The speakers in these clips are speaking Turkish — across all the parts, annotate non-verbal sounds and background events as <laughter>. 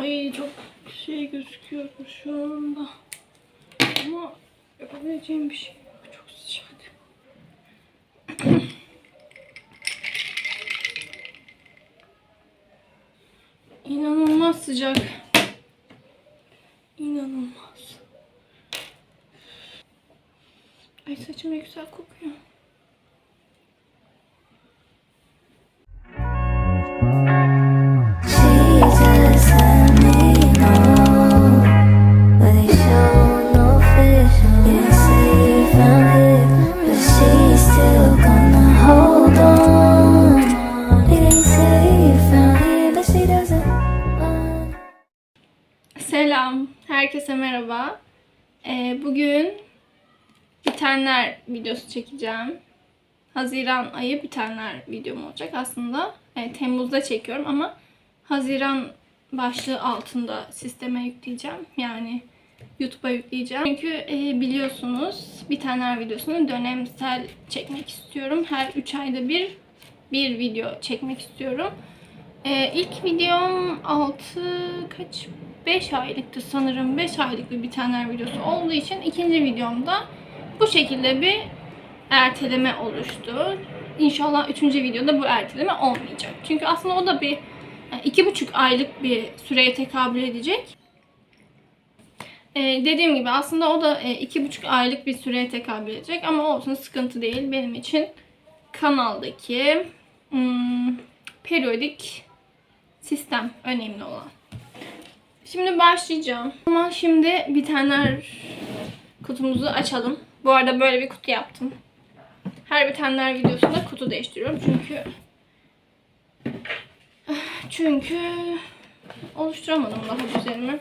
Ay çok şey gözüküyor şu anda. Ama yapabileceğim bir şey yok. Çok sıcak. İnanılmaz sıcak. İnanılmaz. Ay saçım ne güzel kokuyor. Videosu çekeceğim. Haziran ayı bitenler videom olacak. Aslında e, Temmuz'da çekiyorum ama Haziran başlığı altında sisteme yükleyeceğim. Yani YouTube'a yükleyeceğim. Çünkü e, biliyorsunuz bitenler videosunu dönemsel çekmek istiyorum. Her 3 ayda bir bir video çekmek istiyorum. Ee, ilk videom 6 kaç 5 aylıktı sanırım. 5 aylık bir bitenler videosu olduğu için ikinci videomda bu şekilde bir erteleme oluştu. İnşallah üçüncü videoda bu erteleme olmayacak. Çünkü aslında o da bir iki buçuk aylık bir süreye tekabül edecek. Ee, dediğim gibi aslında o da e, iki buçuk aylık bir süreye tekabül edecek ama olsun sıkıntı değil benim için kanaldaki hmm, periyodik sistem önemli olan. Şimdi başlayacağım. Ama şimdi bitenler kutumuzu açalım. Bu arada böyle bir kutu yaptım. Her bitenler videosunda kutu değiştiriyorum çünkü çünkü oluşturamadım daha güzelimi.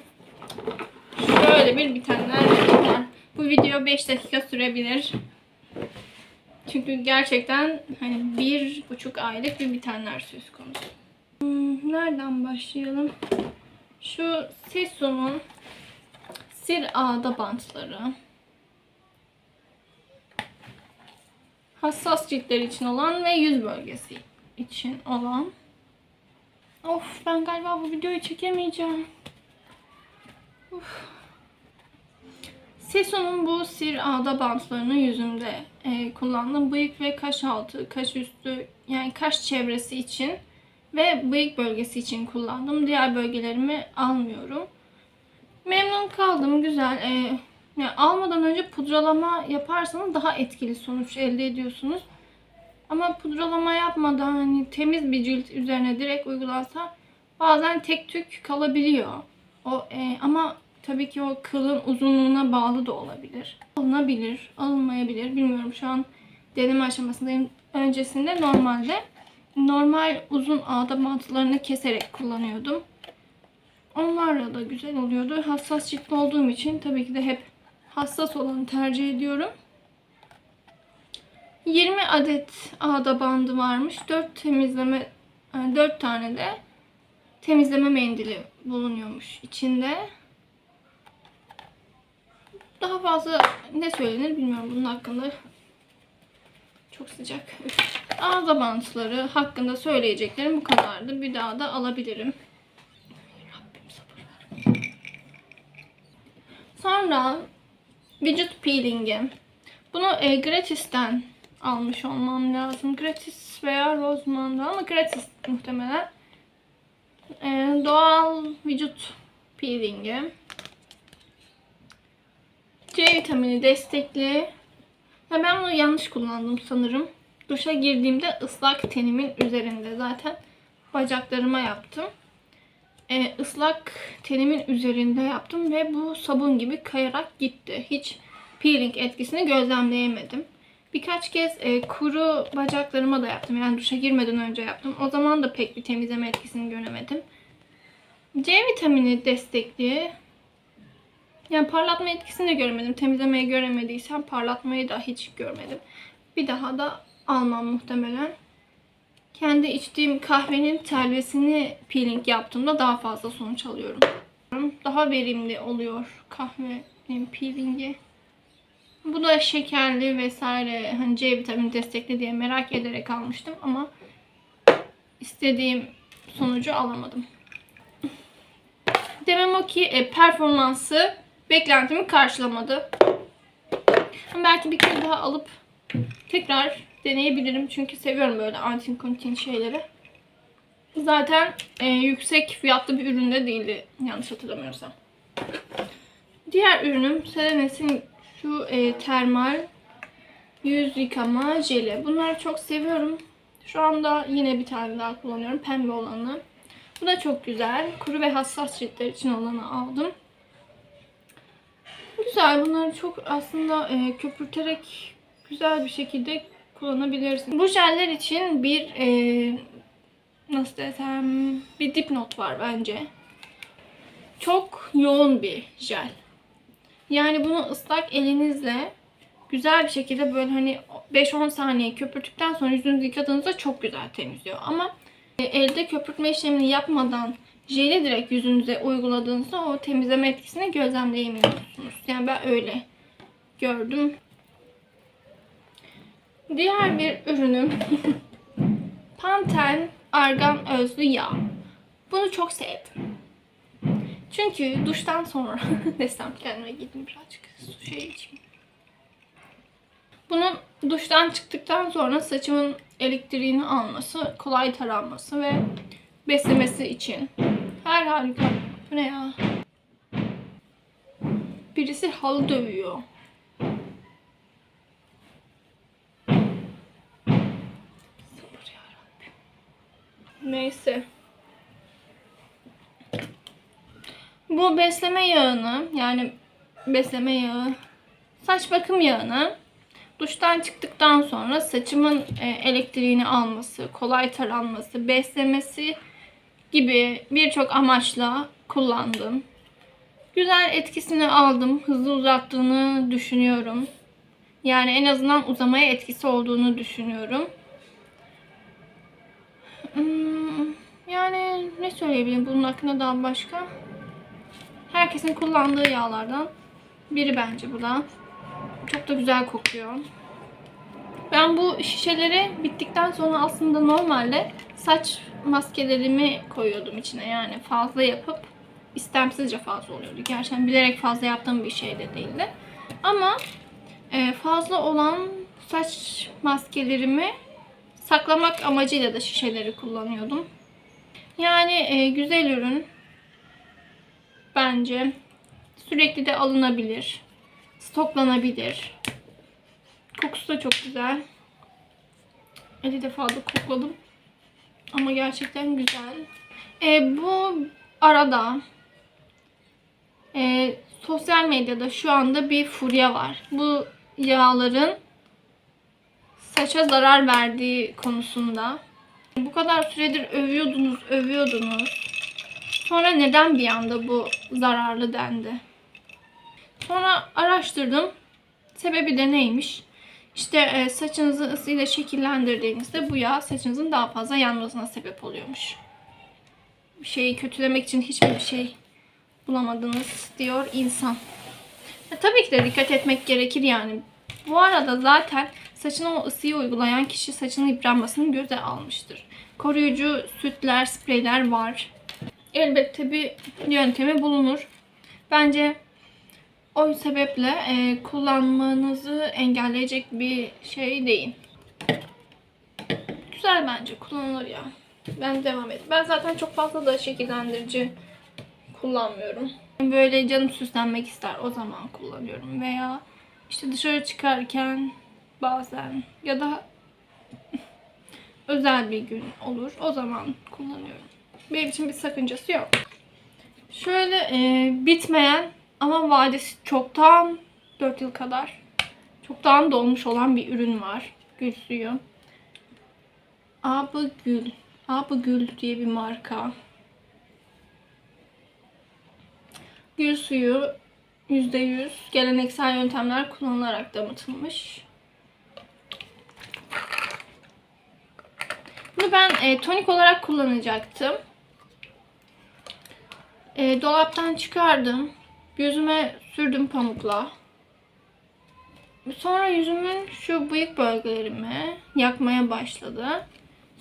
Şöyle bir bitenler var. Bu video 5 dakika sürebilir. Çünkü gerçekten hani bir buçuk aylık bir bitenler söz konusu. Hmm, nereden başlayalım? Şu Sesu'nun Sir Ağda bantları. Hassas ciltler için olan ve yüz bölgesi için olan. Of ben galiba bu videoyu çekemeyeceğim. Uf. Seso'nun bu Sir Ağda bantlarını yüzümde e, kullandım. Bıyık ve kaş altı, kaş üstü yani kaş çevresi için ve bıyık bölgesi için kullandım. Diğer bölgelerimi almıyorum. Memnun kaldım. Güzel. E, yani almadan önce pudralama yaparsanız daha etkili sonuç elde ediyorsunuz. Ama pudralama yapmadan hani temiz bir cilt üzerine direkt uygulansa bazen tek tük kalabiliyor. O e, ama tabii ki o kılın uzunluğuna bağlı da olabilir. Alınabilir, alınmayabilir. Bilmiyorum şu an deneme aşamasındayım. Öncesinde normalde normal uzun ağda bantlarını keserek kullanıyordum. Onlarla da güzel oluyordu. Hassas ciltli olduğum için tabii ki de hep hassas olanı tercih ediyorum. 20 adet ağda bandı varmış. 4 temizleme 4 tane de temizleme mendili bulunuyormuş içinde. Daha fazla ne söylenir bilmiyorum bunun hakkında. Çok sıcak. Üf. Ağza bantları hakkında söyleyeceklerim bu kadardı. Bir daha da alabilirim. Sonra vücut peelingi. Bunu e, gratis'ten almış olmam lazım. Gratis veya Roseman'da ama gratis muhtemelen. E, doğal vücut peelingi. C vitamini destekli. Ya ben bunu yanlış kullandım sanırım. Duşa girdiğimde ıslak tenimin üzerinde zaten bacaklarıma yaptım. Ee, ıslak tenimin üzerinde yaptım ve bu sabun gibi kayarak gitti. Hiç peeling etkisini gözlemleyemedim. Birkaç kez e, kuru bacaklarıma da yaptım. Yani duşa girmeden önce yaptım. O zaman da pek bir temizleme etkisini göremedim. C vitamini destekli. Yani parlatma etkisini de göremedim. Temizlemeyi göremediysem parlatmayı da hiç görmedim. Bir daha da almam muhtemelen. Kendi içtiğim kahvenin telvesini peeling yaptığımda daha fazla sonuç alıyorum. Daha verimli oluyor kahvenin peelingi. Bu da şekerli vesaire hani C vitamini destekli diye merak ederek almıştım ama istediğim sonucu alamadım. demem o ki e, performansı beklentimi karşılamadı. Ama belki bir kere daha alıp tekrar deneyebilirim. Çünkü seviyorum böyle antin şeyleri. Zaten e, yüksek fiyatlı bir üründe değildi yanlış hatırlamıyorsam. Diğer ürünüm Selenes'in şu e, termal yüz yıkama jeli. Bunları çok seviyorum. Şu anda yine bir tane daha kullanıyorum. Pembe olanı. Bu da çok güzel. Kuru ve hassas ciltler için olanı aldım. Güzel. Bunları çok aslında e, köpürterek güzel bir şekilde kullanabilirsin. Bu jeller için bir e, nasıl desem bir dipnot var bence. Çok yoğun bir jel. Yani bunu ıslak elinizle güzel bir şekilde böyle hani 5-10 saniye köpürttükten sonra yüzünüzü yıkadığınızda çok güzel temizliyor. Ama e, elde köpürtme işlemini yapmadan jeli direkt yüzünüze uyguladığınızda o temizleme etkisini gözlemleyemiyorsunuz. Yani ben öyle gördüm. Diğer bir ürünüm <laughs> Panten Argan Özlü Yağ. Bunu çok sevdim. Çünkü duştan sonra <laughs> desem kendime gidin birazcık su şey içeyim. Bunun duştan çıktıktan sonra saçımın elektriğini alması, kolay taranması ve beslemesi için. Her harika. Bu ne ya? Birisi halı dövüyor. Neyse. Bu besleme yağını yani besleme yağı saç bakım yağını duştan çıktıktan sonra saçımın e, elektriğini alması, kolay taranması, beslemesi gibi birçok amaçla kullandım. Güzel etkisini aldım. Hızlı uzattığını düşünüyorum. Yani en azından uzamaya etkisi olduğunu düşünüyorum. Ne söyleyebilirim bunun hakkında daha başka? Herkesin kullandığı yağlardan biri bence bu da. Çok da güzel kokuyor. Ben bu şişeleri bittikten sonra aslında normalde saç maskelerimi koyuyordum içine. Yani fazla yapıp istemsizce fazla oluyordu. Gerçekten bilerek fazla yaptığım bir şey de değildi. Ama e, fazla olan saç maskelerimi saklamak amacıyla da şişeleri kullanıyordum. Yani e, güzel ürün. Bence sürekli de alınabilir. Stoklanabilir. Kokusu da çok güzel. 50 defa da kokladım. Ama gerçekten güzel. E, bu arada e, sosyal medyada şu anda bir furya var. Bu yağların saça zarar verdiği konusunda. Bu kadar süredir övüyordunuz, övüyordunuz. Sonra neden bir anda bu zararlı dendi? Sonra araştırdım. Sebebi de neymiş? İşte e, saçınızı ısıyla şekillendirdiğinizde bu yağ saçınızın daha fazla yanmasına sebep oluyormuş. Bir şeyi kötülemek için hiçbir şey bulamadınız diyor insan. E, tabii ki de dikkat etmek gerekir yani. Bu arada zaten saçına o ısıyı uygulayan kişi saçının yıpranmasını göze almıştır. Koruyucu sütler, spreyler var. Elbette bir yöntemi bulunur. Bence o sebeple e, kullanmanızı engelleyecek bir şey değil. Güzel bence kullanılır ya. Ben devam et. Ben zaten çok fazla da şekillendirici kullanmıyorum. Böyle canım süslenmek ister o zaman kullanıyorum veya işte dışarı çıkarken bazen ya da özel bir gün olur o zaman kullanıyorum. Benim için bir sakıncası yok. Şöyle e, bitmeyen ama vadesi çoktan 4 yıl kadar çoktan dolmuş olan bir ürün var. Gül suyu. Abı Gül. Abı Gül diye bir marka. Gül suyu %100 geleneksel yöntemler kullanılarak damıtılmış. Bunu ben e, tonik olarak kullanacaktım. E, dolaptan çıkardım. Yüzüme sürdüm pamukla. Sonra yüzümün şu bıyık bölgelerimi yakmaya başladı.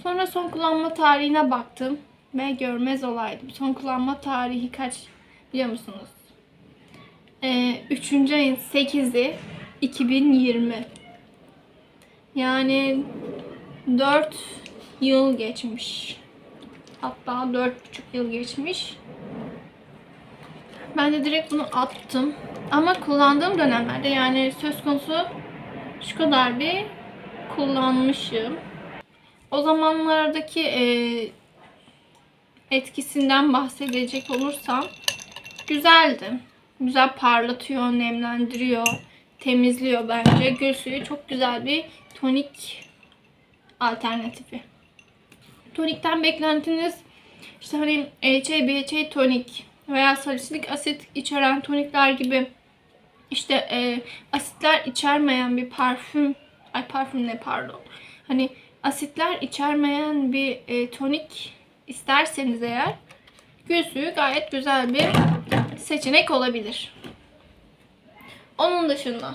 Sonra son kullanma tarihine baktım ve görmez olaydım. Son kullanma tarihi kaç biliyor musunuz? Ee, 3. ayın 8'i 2020. Yani 4 yıl geçmiş. Hatta 4,5 yıl geçmiş. Ben de direkt bunu attım. Ama kullandığım dönemlerde yani söz konusu şu kadar bir kullanmışım. O zamanlardaki e, etkisinden bahsedecek olursam güzeldi. Güzel parlatıyor, nemlendiriyor, temizliyor bence. Gül suyu çok güzel bir tonik alternatifi. Tonikten beklentiniz işte hani EHA, BHA tonik veya salisilik asit içeren tonikler gibi işte e, asitler içermeyen bir parfüm ay parfüm ne pardon hani asitler içermeyen bir e, tonik isterseniz eğer gül suyu gayet güzel bir seçenek olabilir. Onun dışında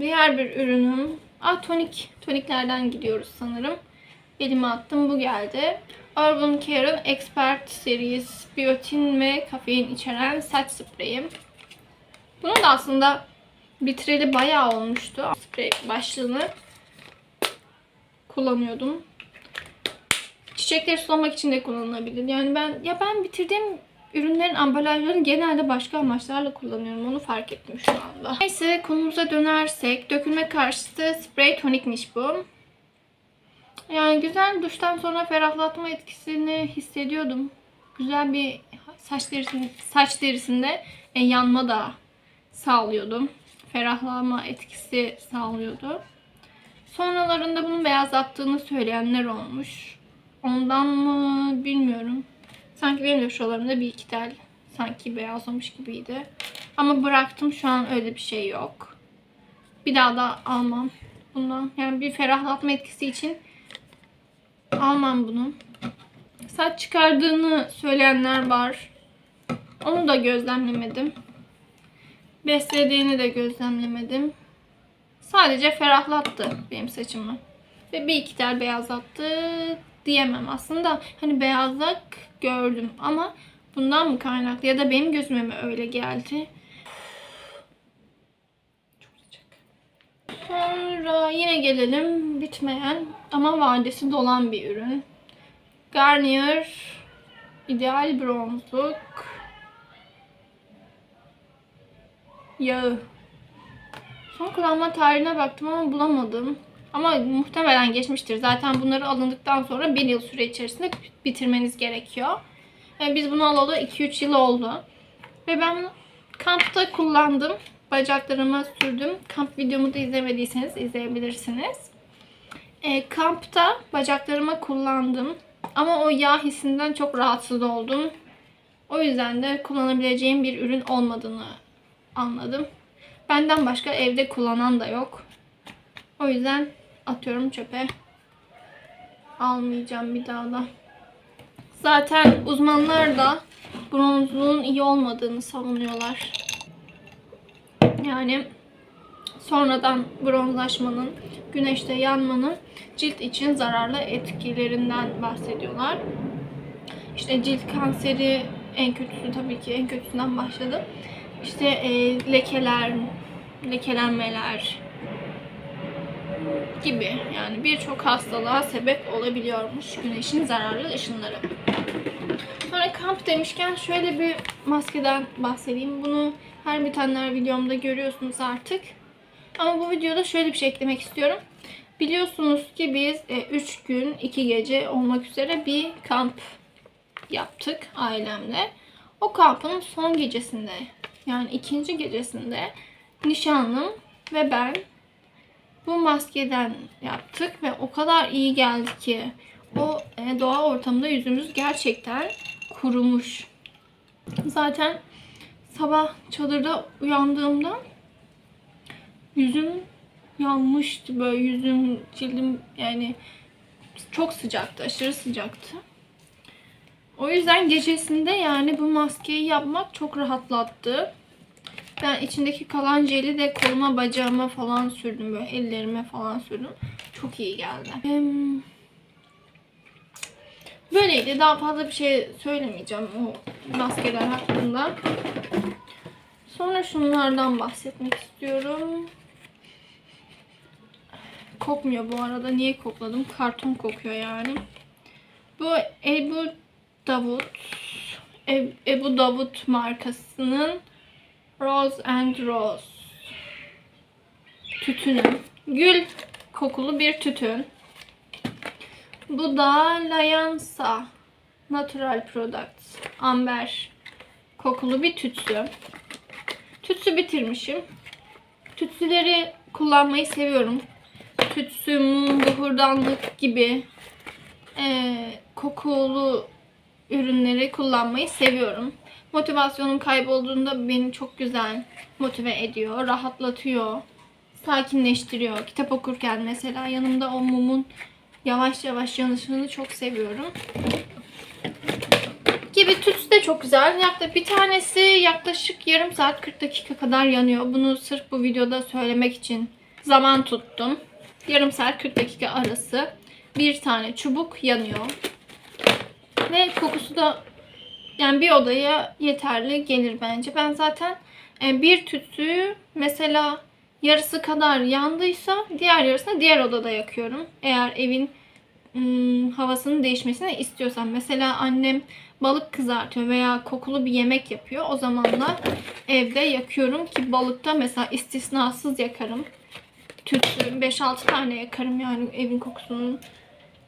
diğer bir ürünüm Aa, tonik. Toniklerden gidiyoruz sanırım. Elime attım. Bu geldi. Urban Care'ın Expert Series biyotin ve kafein içeren saç spreyi. Bunun da aslında bitireli bayağı olmuştu. Sprey başlığını kullanıyordum. Çiçekleri sulamak için de kullanılabilir. Yani ben ya ben bitirdiğim ürünlerin ambalajlarını genelde başka amaçlarla kullanıyorum. Onu fark ettim şu anda. Neyse konumuza dönersek dökülme karşıtı sprey tonikmiş bu. Yani güzel duştan sonra ferahlatma etkisini hissediyordum. Güzel bir saç derisinde, saç derisinde e, yanma da sağlıyordu. Ferahlama etkisi sağlıyordu. Sonralarında bunun beyazlattığını söyleyenler olmuş. Ondan mı bilmiyorum. Sanki benim de şuralarımda bir iki tel sanki beyazlamış gibiydi. Ama bıraktım şu an öyle bir şey yok. Bir daha da almam bundan. Yani bir ferahlatma etkisi için almam bunu. Saç çıkardığını söyleyenler var. Onu da gözlemlemedim. Beslediğini de gözlemlemedim. Sadece ferahlattı benim saçımı. Ve bir iki tel beyazlattı diyemem aslında. Hani beyazlık gördüm ama bundan mı kaynaklı ya da benim gözüme mi öyle geldi? Sonra yine gelelim bitmeyen ama vadesi dolan bir ürün. Garnier ideal bronzluk yağı. Son kullanma tarihine baktım ama bulamadım. Ama muhtemelen geçmiştir. Zaten bunları alındıktan sonra bir yıl süre içerisinde bitirmeniz gerekiyor. Yani biz bunu alalı 2-3 yıl oldu. Ve ben kampta kullandım. Bacaklarıma sürdüm. Kamp videomu da izlemediyseniz izleyebilirsiniz. E, kampta bacaklarıma kullandım. Ama o yağ hissinden çok rahatsız oldum. O yüzden de kullanabileceğim bir ürün olmadığını anladım. Benden başka evde kullanan da yok. O yüzden atıyorum çöpe. Almayacağım bir daha da. Zaten uzmanlar da bronzluğun iyi olmadığını savunuyorlar. Yani sonradan bronzlaşmanın, güneşte yanmanın cilt için zararlı etkilerinden bahsediyorlar. İşte cilt kanseri en kötüsü tabii ki en kötüsünden başladı. İşte e, lekeler, lekelenmeler gibi yani birçok hastalığa sebep olabiliyormuş güneşin zararlı ışınları. Sonra kamp demişken şöyle bir maskeden bahsedeyim. Bunu her bitenler videomda görüyorsunuz artık. Ama bu videoda şöyle bir şey eklemek istiyorum. Biliyorsunuz ki biz 3 gün 2 gece olmak üzere bir kamp yaptık ailemle. O kampın son gecesinde yani ikinci gecesinde nişanlım ve ben bu maskeden yaptık ve o kadar iyi geldi ki o e, doğa ortamında yüzümüz gerçekten kurumuş. Zaten sabah çadırda uyandığımda yüzüm yanmıştı böyle yüzüm cildim yani çok sıcaktı aşırı sıcaktı. O yüzden gecesinde yani bu maskeyi yapmak çok rahatlattı. Ben içindeki kalan jeli de koluma bacağıma falan sürdüm böyle ellerime falan sürdüm. Çok iyi geldi. Böyleydi. Daha fazla bir şey söylemeyeceğim o maskeler hakkında. Sonra şunlardan bahsetmek istiyorum. Kokmuyor bu arada. Niye kokladım? Karton kokuyor yani. Bu Ebu Davut Eb- Ebu Davut markasının Rose and Rose tütünü. Gül kokulu bir tütün. Bu da Layansa Natural Products Amber kokulu bir tütsü. Tütsü bitirmişim. Tütsüleri kullanmayı seviyorum. Tütsü, mum, buhurdanlık gibi eee, kokulu ürünleri kullanmayı seviyorum. Motivasyonum kaybolduğunda beni çok güzel motive ediyor, rahatlatıyor, sakinleştiriyor. Kitap okurken mesela yanımda o mumun yavaş yavaş yanışını çok seviyorum. Gibi tütsü de çok güzel. Yaklaşık bir tanesi yaklaşık yarım saat 40 dakika kadar yanıyor. Bunu sırf bu videoda söylemek için zaman tuttum. Yarım saat 40 dakika arası bir tane çubuk yanıyor. Ve kokusu da yani bir odaya yeterli gelir bence. Ben zaten e, bir tütsüyü mesela yarısı kadar yandıysa diğer yarısını diğer odada yakıyorum. Eğer evin ım, havasının değişmesini istiyorsam. Mesela annem balık kızartıyor veya kokulu bir yemek yapıyor. O zaman da evde yakıyorum ki balıkta mesela istisnasız yakarım. Tütsü 5-6 tane yakarım yani evin kokusunun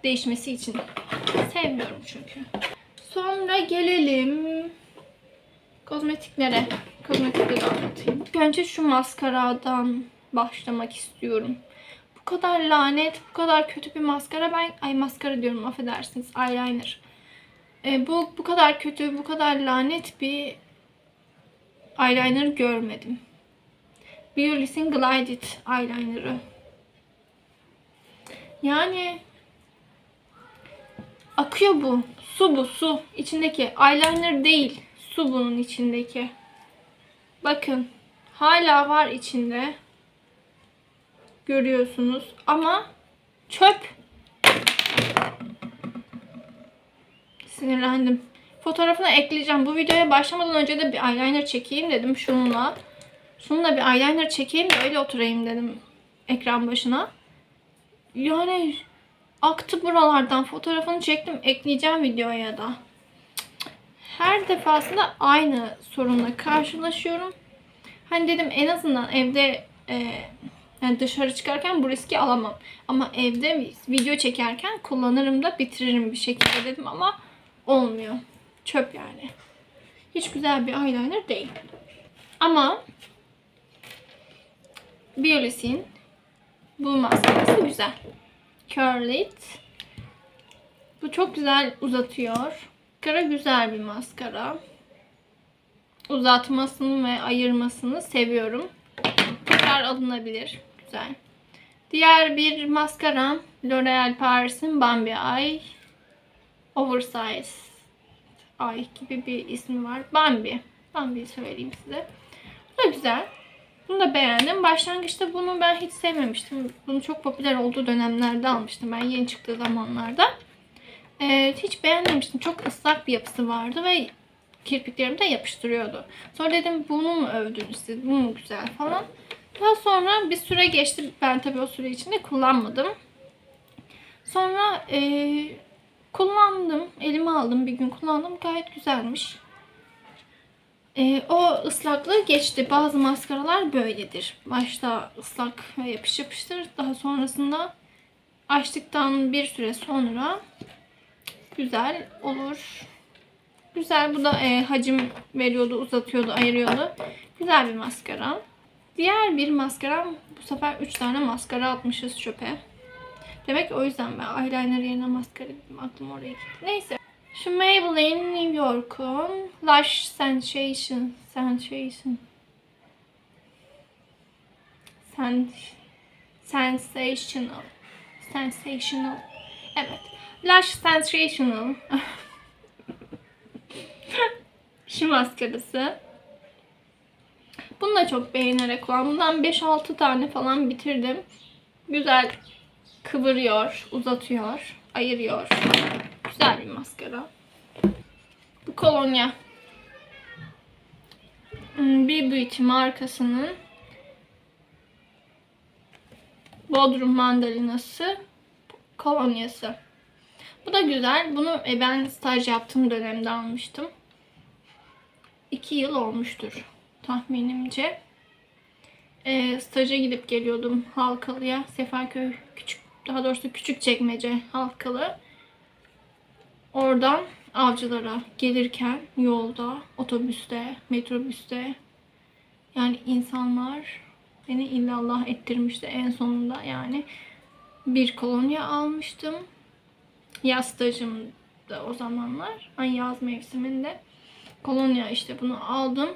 değişmesi için. Sevmiyorum çünkü. Sonra gelelim kozmetiklere. Kozmetikleri anlatayım. Önce şu maskaradan başlamak istiyorum. Bu kadar lanet, bu kadar kötü bir maskara ben... Ay maskara diyorum affedersiniz. Eyeliner. E, bu bu kadar kötü, bu kadar lanet bir eyeliner görmedim. Biolis'in Glide It eyeliner'ı. Yani akıyor bu. Su bu su. İçindeki eyeliner değil. Su bunun içindeki. Bakın. Hala var içinde. Görüyorsunuz. Ama çöp. Sinirlendim. Fotoğrafını ekleyeceğim. Bu videoya başlamadan önce de bir eyeliner çekeyim dedim şununla. Şununla bir eyeliner çekeyim de öyle oturayım dedim ekran başına. Yani aktı buralardan. Fotoğrafını çektim. Ekleyeceğim videoya da. Her defasında aynı sorunla karşılaşıyorum. Hani dedim en azından evde e, yani dışarı çıkarken bu riski alamam. Ama evde video çekerken kullanırım da bitiririm bir şekilde dedim ama olmuyor. Çöp yani. Hiç güzel bir eyeliner değil. Ama Biolis'in bu maskarası güzel. Curlit. Bu çok güzel uzatıyor. Maskara güzel bir maskara. Uzatmasını ve ayırmasını seviyorum. Tekrar alınabilir. Güzel. Diğer bir maskaram L'Oreal Paris'in Bambi Eye Oversize Eye gibi bir ismi var. Bambi. Bambi'yi söyleyeyim size. Bu da güzel. Bunu da beğendim. Başlangıçta bunu ben hiç sevmemiştim. Bunu çok popüler olduğu dönemlerde almıştım. Ben yeni çıktığı zamanlarda. Ee, hiç beğenmemiştim. Çok ıslak bir yapısı vardı ve kirpiklerimi de yapıştırıyordu. Sonra dedim bunu mu övdünüz siz? Bu mu güzel falan. Daha sonra bir süre geçti. Ben tabii o süre içinde kullanmadım. Sonra ee, kullandım. Elime aldım. Bir gün kullandım. Gayet güzelmiş. Ee, o ıslaklığı geçti. Bazı maskaralar böyledir. Başta ıslak ve yapış yapıştır. Daha sonrasında açtıktan bir süre sonra güzel olur. Güzel. Bu da e, hacim veriyordu, uzatıyordu, ayırıyordu. Güzel bir maskara. Diğer bir maskaram bu sefer 3 tane maskara atmışız çöpe. Demek o yüzden ben eyeliner yerine maskara dedim. Aklım oraya gitti. Neyse. Şu Maybelline New York'un Lush Sensation Sensation Sen Sensational Sensational Evet. Lush Sensational <laughs> Şu maskarası. Bunu da çok beğenerek kullandım. Bundan 5-6 tane falan bitirdim. Güzel kıvırıyor, uzatıyor, ayırıyor. Güzel. Bir maskara. Bu kolonya. Hmm, Bir Beauty markasının Bodrum mandalinası kolonyası. Bu da güzel. Bunu e, ben staj yaptığım dönemde almıştım. 2 yıl olmuştur tahminimce. E, staja gidip geliyordum Halkalı'ya. Sefaköy küçük daha doğrusu küçük çekmece Halkalı. Oradan avcılara gelirken yolda, otobüste, metrobüste yani insanlar beni illallah ettirmişti en sonunda yani bir kolonya almıştım. Yaz stajımda o zamanlar. Ay yaz mevsiminde. Kolonya işte bunu aldım.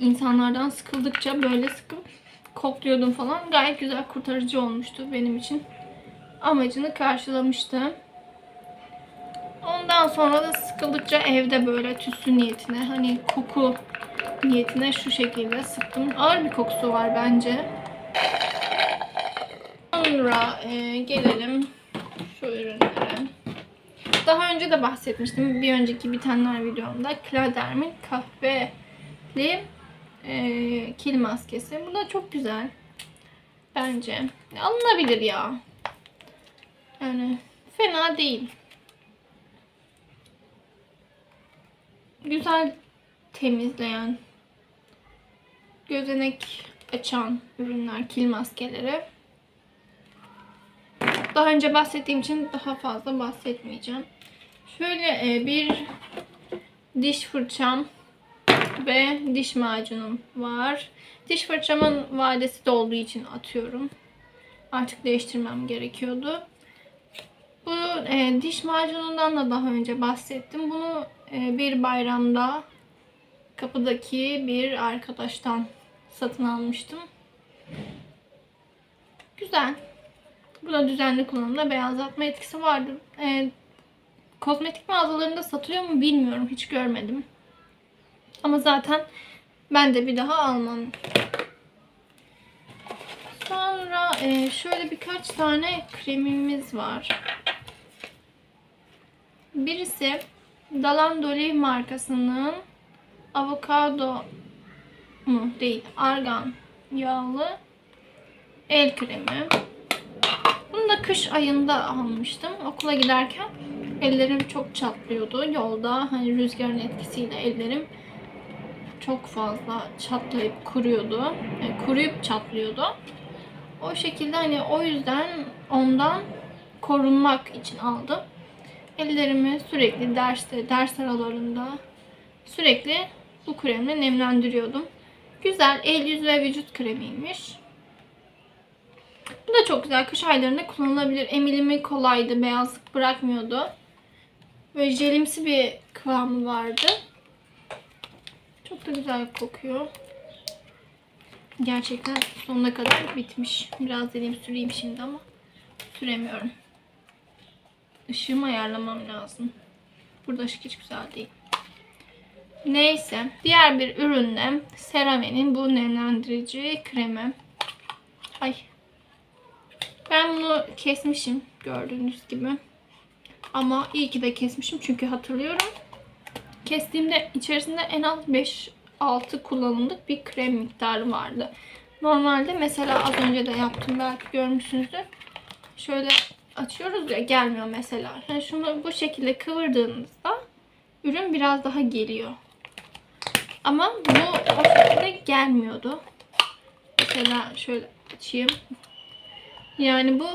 İnsanlardan sıkıldıkça böyle sıkıp kokluyordum falan. Gayet güzel kurtarıcı olmuştu benim için. Amacını karşılamıştı. Ondan sonra da sıkıldıkça evde böyle tütsü niyetine hani koku niyetine şu şekilde sıktım. Ağır bir kokusu var bence. Sonra e, gelelim şu ürünlere. Daha önce de bahsetmiştim bir önceki bitenler videomda. Cladermin kahveli e, kil maskesi. Bu da çok güzel. Bence. Alınabilir ya. Yani fena değil. Güzel temizleyen, gözenek açan ürünler, kil maskeleri. Daha önce bahsettiğim için daha fazla bahsetmeyeceğim. Şöyle e, bir diş fırçam ve diş macunum var. Diş fırçamın vadesi dolduğu için atıyorum. Artık değiştirmem gerekiyordu. Bu e, diş macunundan da daha önce bahsettim. Bunu bir bayramda kapıdaki bir arkadaştan satın almıştım. Güzel. Bu da düzenli kullanımda beyazlatma etkisi vardı. E, kozmetik mağazalarında satılıyor mu bilmiyorum. Hiç görmedim. Ama zaten ben de bir daha almam. Sonra e, şöyle birkaç tane kremimiz var. Birisi Dalan Doli markasının avokado mu değil argan yağlı el kremi. Bunu da kış ayında almıştım. Okula giderken ellerim çok çatlıyordu. Yolda hani rüzgarın etkisiyle ellerim çok fazla çatlayıp kuruyordu. Yani kuruyup çatlıyordu. O şekilde hani o yüzden ondan korunmak için aldım. Ellerimi sürekli derste, ders aralarında sürekli bu kremle nemlendiriyordum. Güzel el yüz ve vücut kremiymiş. Bu da çok güzel. Kış aylarında kullanılabilir. Emilimi kolaydı. Beyazlık bırakmıyordu. Böyle jelimsi bir kıvamı vardı. Çok da güzel kokuyor. Gerçekten sonuna kadar bitmiş. Biraz dedim süreyim şimdi ama süremiyorum. Işığımı ayarlamam lazım. Burada ışık hiç güzel değil. Neyse. Diğer bir ürünle CeraVe'nin bu nemlendirici kremi. Ay. Ben bunu kesmişim gördüğünüz gibi. Ama iyi ki de kesmişim çünkü hatırlıyorum. Kestiğimde içerisinde en az 5-6 kullanımlık bir krem miktarı vardı. Normalde mesela az önce de yaptım belki görmüşsünüzdür. Şöyle açıyoruz ya gelmiyor mesela. Yani şunu bu şekilde kıvırdığınızda ürün biraz daha geliyor. Ama bu o şekilde gelmiyordu. Mesela şöyle açayım. Yani bu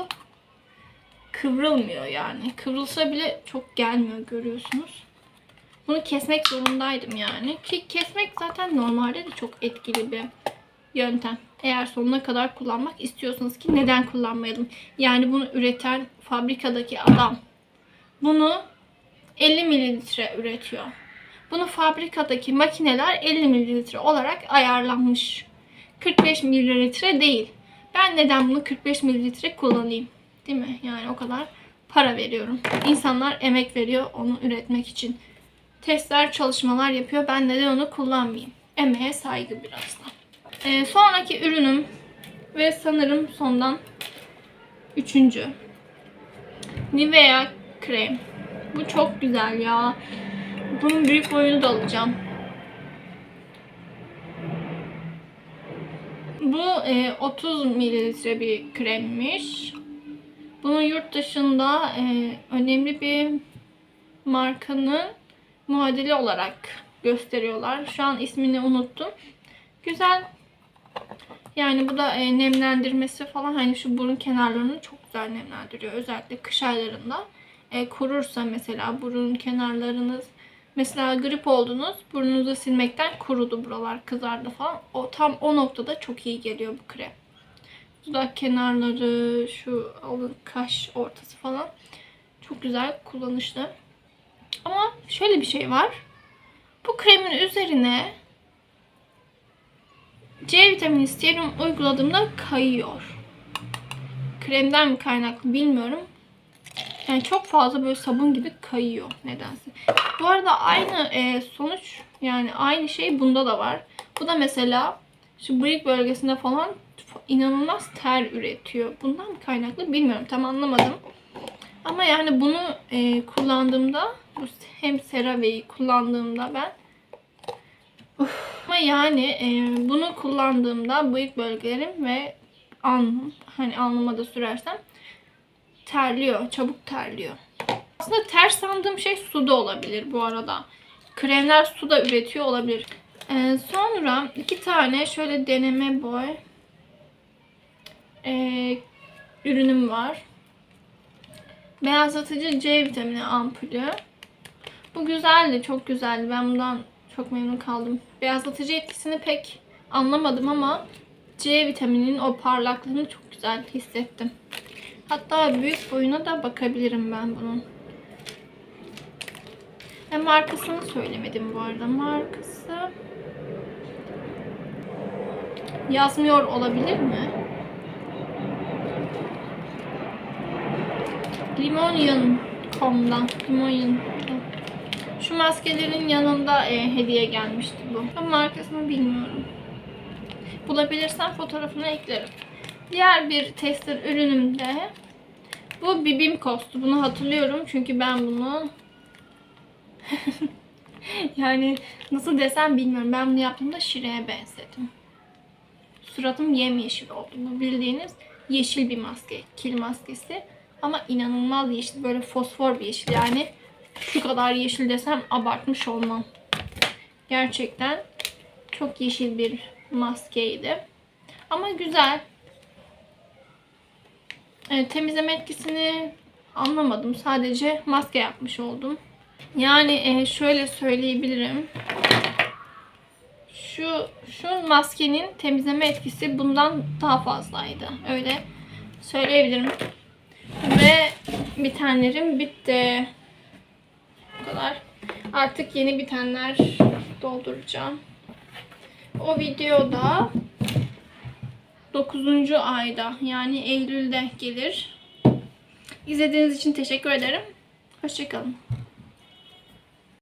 kıvrılmıyor yani. Kıvrılsa bile çok gelmiyor görüyorsunuz. Bunu kesmek zorundaydım yani. Ki kesmek zaten normalde de çok etkili bir yöntem. Eğer sonuna kadar kullanmak istiyorsanız ki neden kullanmayalım? Yani bunu üreten fabrikadaki adam bunu 50 mililitre üretiyor. Bunu fabrikadaki makineler 50 mililitre olarak ayarlanmış. 45 mililitre değil. Ben neden bunu 45 mililitre kullanayım? Değil mi? Yani o kadar para veriyorum. İnsanlar emek veriyor onu üretmek için. Testler, çalışmalar yapıyor. Ben neden onu kullanmayayım? Emeğe saygı biraz da. Ee, sonraki ürünüm ve sanırım sondan üçüncü. Nivea krem. Bu çok güzel ya. Bunun büyük boyunu da alacağım. Bu e, 30 mililitre bir kremmiş. Bunu yurt dışında e, önemli bir markanın muadili olarak gösteriyorlar. Şu an ismini unuttum. Güzel. Yani bu da e, nemlendirmesi falan hani şu burun kenarlarını çok güzel nemlendiriyor. Özellikle kış aylarında. E, kurursa mesela burun kenarlarınız mesela grip oldunuz burnunuzu silmekten kurudu buralar kızardı falan. O tam o noktada çok iyi geliyor bu krem. Dudak kenarları, şu alın kaş ortası falan çok güzel kullanışlı. Ama şöyle bir şey var. Bu kremin üzerine C vitamini serum uyguladığımda kayıyor. Kremden mi kaynaklı bilmiyorum. Yani çok fazla böyle sabun gibi kayıyor nedense. Bu arada aynı e, sonuç yani aynı şey bunda da var. Bu da mesela şu bıyık bölgesinde falan inanılmaz ter üretiyor. Bundan mı kaynaklı bilmiyorum. Tam anlamadım. Ama yani bunu e, kullandığımda hem CeraVe'yi kullandığımda ben Uf. ama yani e, bunu kullandığımda bıyık bölgelerim ve alnım hani alnıma da sürersem terliyor. Çabuk terliyor. Aslında ters sandığım şey su da olabilir bu arada. Kremler su da üretiyor olabilir. Ee, sonra iki tane şöyle deneme boy ee, ürünüm var. Beyazlatıcı C vitamini ampulü. Bu güzeldi, çok güzeldi. Ben bundan çok memnun kaldım. Beyazlatıcı etkisini pek anlamadım ama C vitamininin o parlaklığını çok güzel hissettim. Hatta büyük boyuna da bakabilirim ben bunun. Ve markasını söylemedim bu arada. Markası yazmıyor olabilir mi? Limonian.com'dan Limonian Şu maskelerin yanında e, hediye gelmişti bu. Ama markasını bilmiyorum. Bulabilirsem fotoğrafını eklerim. Diğer bir tester ürünüm de bu Bibim Kost'u. Bunu hatırlıyorum çünkü ben bunu <laughs> yani nasıl desem bilmiyorum. Ben bunu yaptığımda Şire'ye benzedim. Suratım yemyeşil oldu. Bu bildiğiniz yeşil bir maske. Kil maskesi. Ama inanılmaz yeşil. Böyle fosfor bir yeşil. Yani şu kadar yeşil desem abartmış olmam. Gerçekten çok yeşil bir maskeydi. Ama güzel. Evet, temizleme etkisini anlamadım. Sadece maske yapmış oldum. Yani e, şöyle söyleyebilirim. Şu şu maskenin temizleme etkisi bundan daha fazlaydı. Öyle söyleyebilirim. Ve bitenlerim bitti. Kadar. Artık yeni bitenler dolduracağım. O videoda 9. ayda yani Eylül'de gelir. İzlediğiniz için teşekkür ederim. Hoşçakalın.